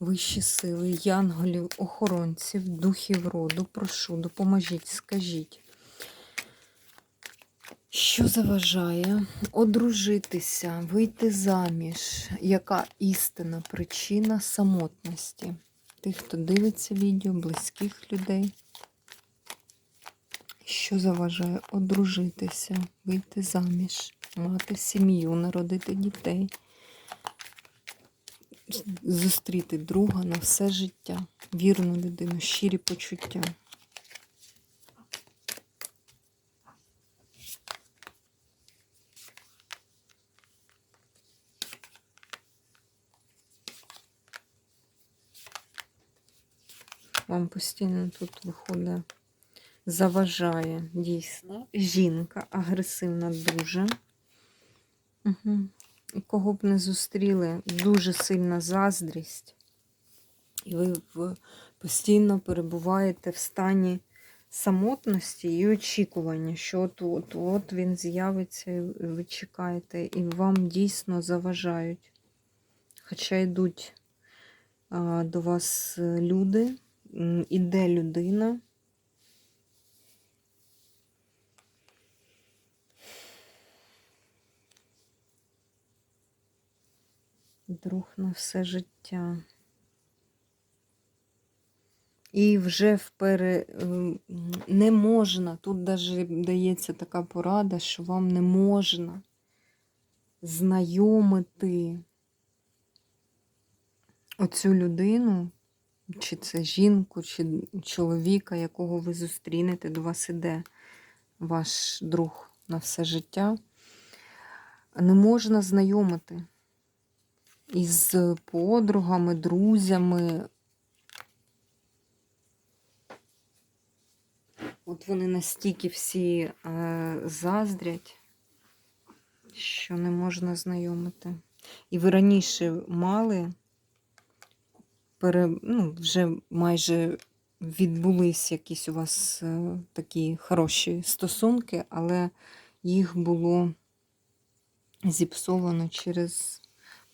Вищі сили, янголів, охоронців, духів роду, прошу, допоможіть, скажіть, що заважає одружитися, вийти заміж? Яка істина причина самотності? Тих, хто дивиться відео, близьких людей. Що заважає одружитися, вийти заміж, мати сім'ю, народити дітей? Зустріти друга на все життя, вірну людину, щирі почуття. Вам постійно тут виходить, заважає дійсно. Жінка агресивна дуже. Угу. Кого б не зустріли, дуже сильна заздрість. І ви постійно перебуваєте в стані самотності і очікування, що от-от він з'явиться, і ви чекаєте, і вам дійсно заважають. Хоча йдуть до вас люди, іде людина. Друг на все життя. І вже впере ем, не можна, тут навіть дається така порада, що вам не можна знайомити оцю людину, чи це жінку, чи чоловіка, якого ви зустрінете, до вас іде ваш друг на все життя. Не можна знайомити із подругами, друзями. От вони настільки всі е, заздрять, що не можна знайомити. І ви раніше мали, пере, ну, вже майже відбулись якісь у вас е, такі хороші стосунки, але їх було зіпсовано через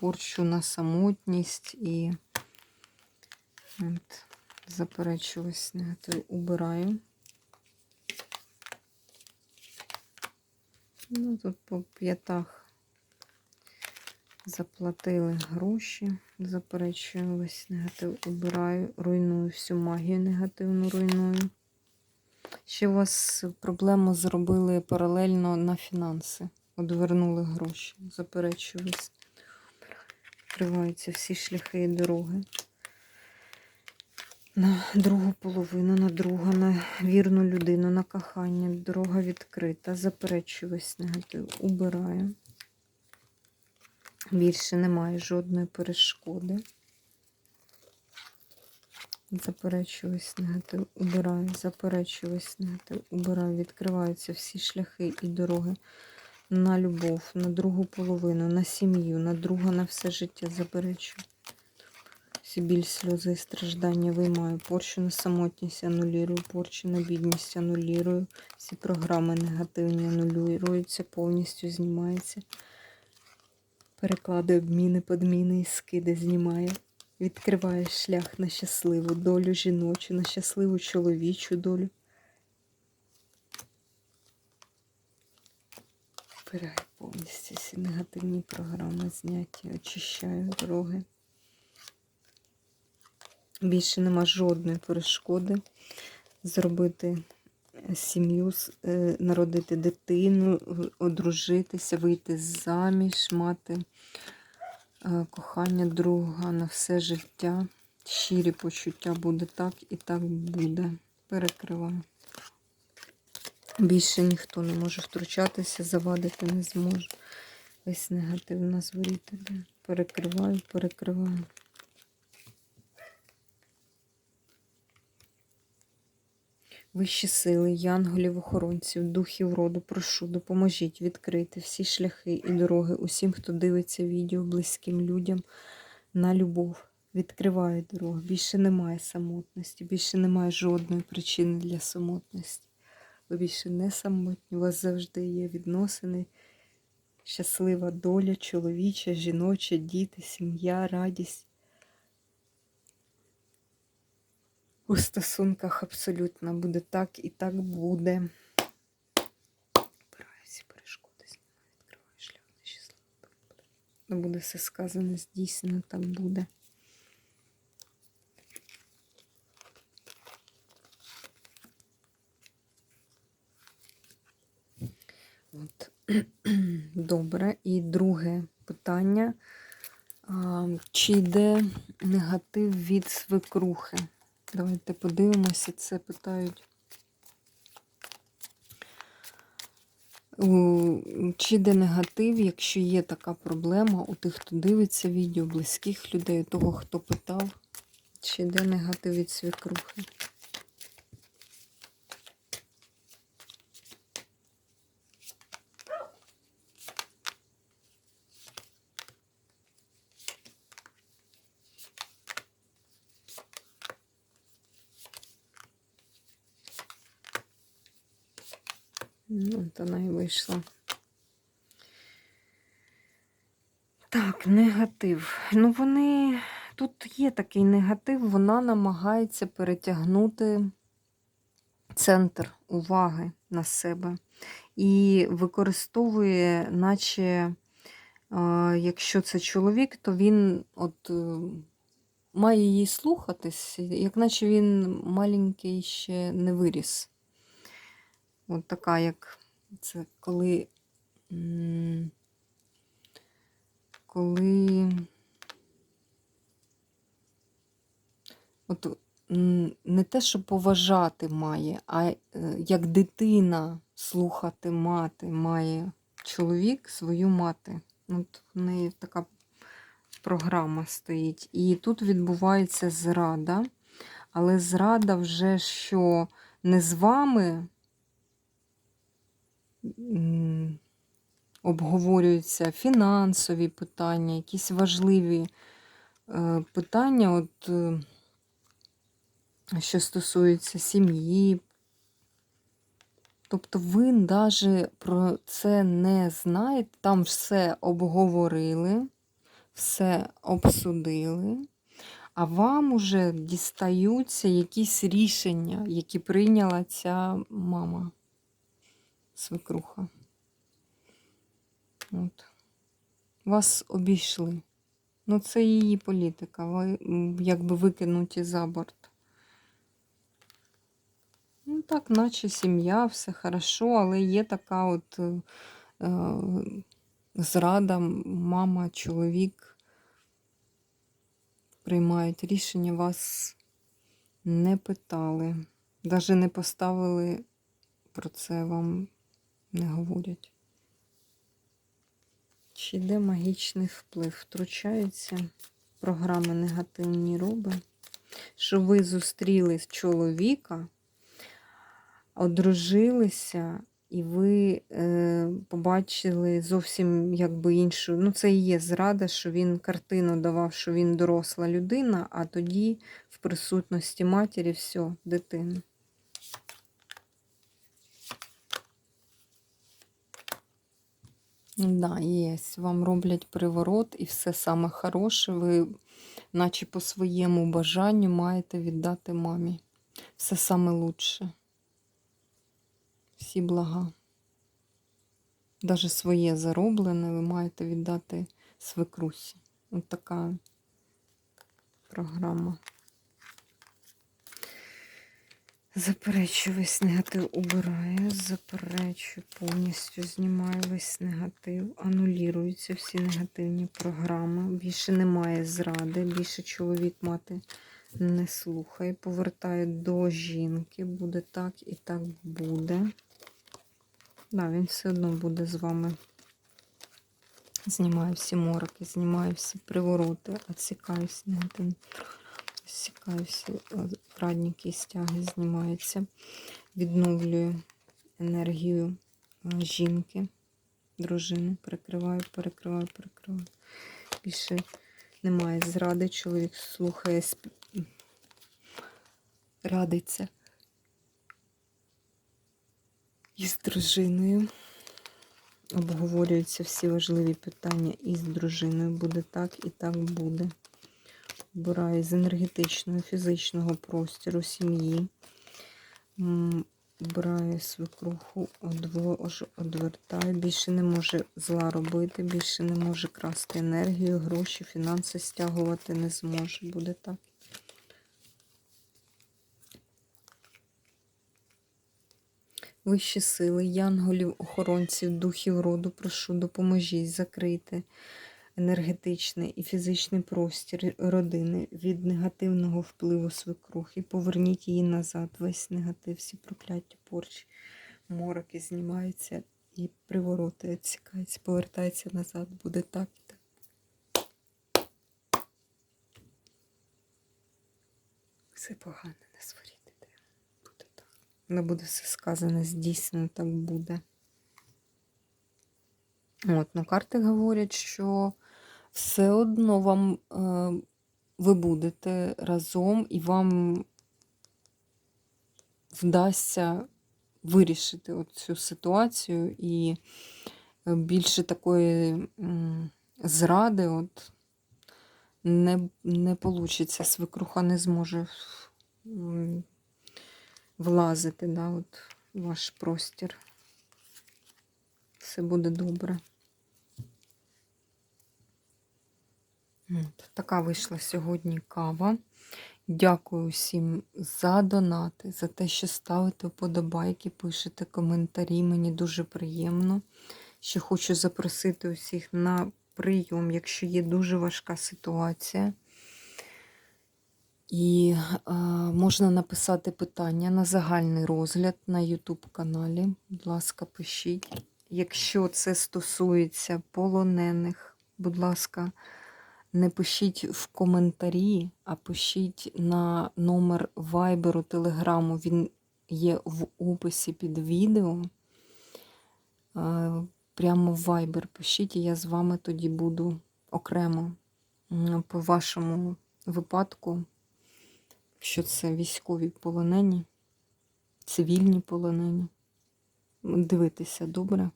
порчу на самотність і от, заперечуюсь, негатив убираю. Ну, тут по п'ятах заплатили гроші, заперечую негатив, убираю, руйную всю магію негативну руйную. Ще у вас проблему зробили паралельно на фінанси. Одвернули гроші. Заперечую весь відкриваються всі шляхи і дороги. На другу половину, на другу, на вірну людину, на кохання. Дорога відкрита. Заперечую весь негатив. Убираю. Більше немає жодної перешкоди. Заперечую весь негатив, убираю, заперечую весь негатив, убираю, відкриваються всі шляхи і дороги на любов, на другу половину, на сім'ю, на друга на все життя заперечу. Всі біль, сльози і страждання виймаю. Порчу на самотність анулірую, порчу на бідність анулірую. Всі програми негативні анулюються, повністю знімається. Перекладаю обміни, подміни і скиди знімає. Відкриває шлях на щасливу долю жіночу, на щасливу чоловічу долю. Збираю повністю всі негативні програми зняті, очищаю дороги. Більше нема жодної перешкоди зробити сім'ю, е, народити дитину, одружитися, вийти заміж, мати е, кохання друга на все життя. Щирі почуття буде так і так буде. Перекриваю. Більше ніхто не може втручатися, завадити не зможе. Весь негатив на зворіти. Перекриваю, перекриваю. Вищі сили, янголів, охоронців, духів роду, прошу, допоможіть відкрити всі шляхи і дороги усім, хто дивиться відео близьким людям на любов. Відкриває дорогу. Більше немає самотності, більше немає жодної причини для самотності. Ви більше не самотні, у вас завжди є відносини, щаслива доля, чоловіча, жіноча, діти, сім'я, радість. У стосунках абсолютно буде так і так буде. Обираю всі перешкоди, знімаю, відкриваю шлях на щасливе. Не буде все сказане, здійснено, так буде. От. Добре. І друге питання. Чи йде негатив від свекрухи? Давайте подивимося, це питають. Чи йде негатив, якщо є така проблема у тих, хто дивиться відео, близьких людей, у того, хто питав, чи йде негатив від свекрухи? Ну, от вона і. Так, негатив. Ну, вони. Тут є такий негатив, вона намагається перетягнути центр уваги на себе. І використовує, наче, е, якщо це чоловік, то він от е, має її слухатись, як наче він маленький ще не виріс. От така, як це коли. Коли. От не те, що поважати має, а е, як дитина слухати мати має чоловік свою мати. От в неї така програма стоїть. І тут відбувається зрада. Але зрада вже що не з вами обговорюються фінансові питання, якісь важливі е, питання, от, е, що стосуються сім'ї. Тобто ви навіть про це не знаєте, там все обговорили, все обсудили, а вам уже дістаються якісь рішення, які прийняла ця мама свекруха. От. Вас обійшли. Ну, це її політика. Ви якби викинуті за борт. Ну, так, наче сім'я, все хорошо, але є така от е, е, зрада, мама, чоловік приймають рішення, вас не питали. Навіть не поставили про це вам не говорять. Чи йде магічний вплив? Втручаються програми негативні роби, що ви зустріли чоловіка, одружилися, і ви е, побачили зовсім якби іншу. Ну, це і є зрада, що він картину давав, що він доросла людина, а тоді в присутності матері все, дитина. Да, є. Вам роблять приворот і все саме хороше. Ви, наче по своєму бажанню, маєте віддати мамі. Все саме лучше. Всі блага. Даже своє зароблене ви маєте віддати свекрусі. Ось така програма. Заперечую весь негатив убираю, заперечую, повністю знімаю весь негатив, анулюються всі негативні програми. Більше немає зради, більше чоловік мати не слухає. Повертаю до жінки. Буде так і так буде. Да, він все одно буде з вами. Знімаю всі мороки, знімаю всі привороти, відсікаю всі негативні. Відсікаю всі е, радники, стяги, знімаються. Відновлюю енергію е, жінки, дружини. Перекриваю, перекриваю, перекриваю. Більше немає зради. Чоловік слухає, сп- радиться із дружиною. Обговорюються всі важливі питання із дружиною. Буде так і так буде. Обираю з енергетичного, фізичного простору сім'ї. М, Обираю свекруху, одвожу, одвертаю. Більше не може зла робити, більше не може красти енергію, гроші, фінанси стягувати не зможе. Буде так. Вищі сили, янголів, охоронців, духів роду, прошу, допоможіть закрити енергетичний і фізичний простір родини від негативного впливу свекрухи. Поверніть її назад. Весь негатив, всі прокляття, порчі, мороки знімаються і привороти відсікаються, повертається назад. Буде так і так. Все погане, не сваріть. Буде так. Не буде все сказане, здійснено, так буде. От, ну карти говорять, що все одно вам е, ви будете разом і вам вдасться вирішити цю ситуацію і е, більше такої зради от не, не получиться. Свекруха не зможе влазити да, от, ваш простір. Все буде добре. Така вийшла сьогодні кава. Дякую всім за донати, за те, що ставите вподобайки, пишете коментарі. Мені дуже приємно. Ще хочу запросити усіх на прийом, якщо є дуже важка ситуація. І е, можна написати питання на загальний розгляд на YouTube каналі. Будь ласка, пишіть. Якщо це стосується полонених, будь ласка, не пишіть в коментарі, а пишіть на номер вайберу, телеграму. Він є в описі під відео. Е, Прямо в Viber пишіть, і я з вами тоді буду окремо по вашому випадку, що це військові полонені, цивільні полонені. Дивитися добре.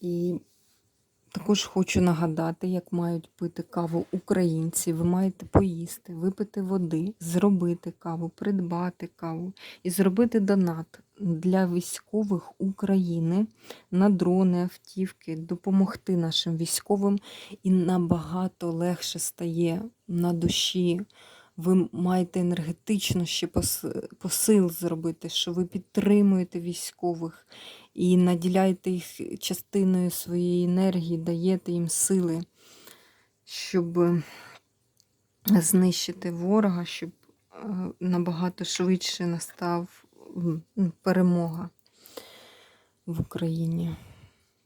І також хочу нагадати, як мають пити каву українці. Ви маєте поїсти, випити води, зробити каву, придбати каву і зробити донат для військових України на дрони, автівки, допомогти нашим військовим і набагато легше стає на душі. Ви маєте енергетично ще пос- посил зробити, що ви підтримуєте військових і наділяєте їх частиною своєї енергії, даєте їм сили, щоб е, знищити ворога, щоб е, набагато швидше настав м, перемога в Україні.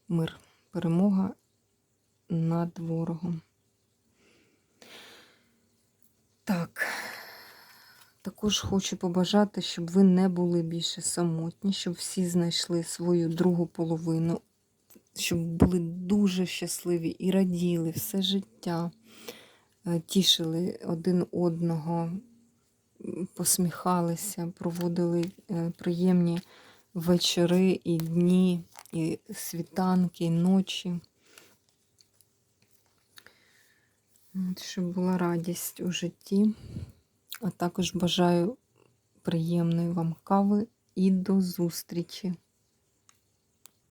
Мир, перемога над ворогом. Так. Також хочу побажати, щоб ви не були більше самотні, щоб всі знайшли свою другу половину, щоб були дуже щасливі і раділи все життя, е, тішили один одного, посміхалися, проводили е, приємні вечори і дні, і світанки, і ночі. От, Щоб була радість у житті. А також бажаю приємної вам кави і до зустрічі!